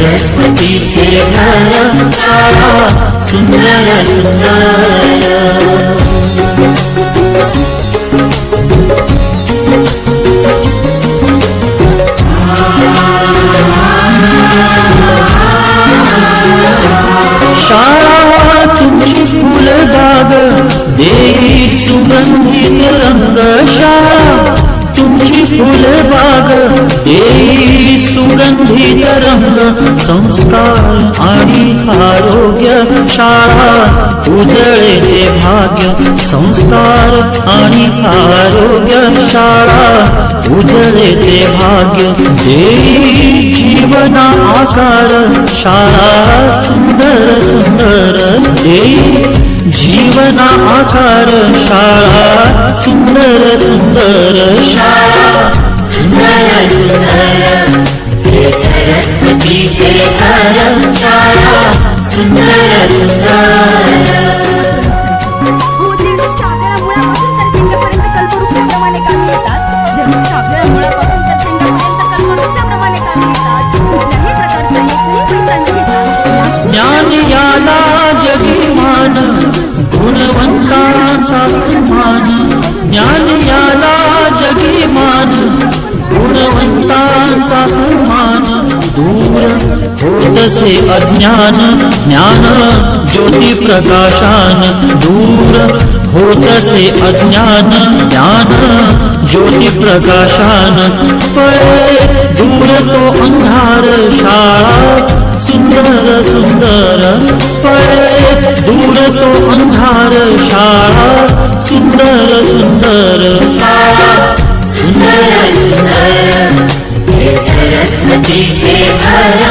हे सरस्वतीचे घर शाळा सुंदर सुंदर देवी सुगंधित रंग शाळा तुमची फुलबाग देवी सुगंधित रंग संस्कार आणि आरोग्य, शाळा उजळे भाग्य, संस्कार आणि आरोग्य, शाळा उजळे भाग्य, देवी जीवना आकार, शाळा, सुंदर सुंदर देई जीवना आकार, शाळा सुंदर सुंदर शाळा सुंदर सुंदर हे सरस्वतीचे घर शाळा सुंदर होतसे अज्ञान, ज्ञान, ज्योति प्रकाशान, दूर होतसे अज्ञान, ज्ञान, ज्योति प्रकाशान। पळे दूर तो अंधार शाला, सुंदर सुंदर। पळे दूर तो अंधार शाला, सुंदर सुंदर। सुंदर सुंदर। हे सरस्वतीचे घर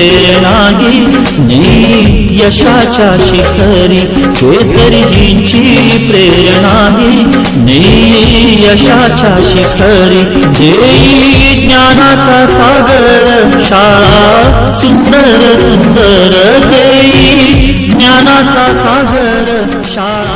प्रेरणा नाही नी यशाच्या शिखरी केसरजींची प्रेरणा नी यशाच्या शिखरी देई ज्ञानाचा सागर शाळा सुंदर सुंदर देई ज्ञानाचा सागर शाळा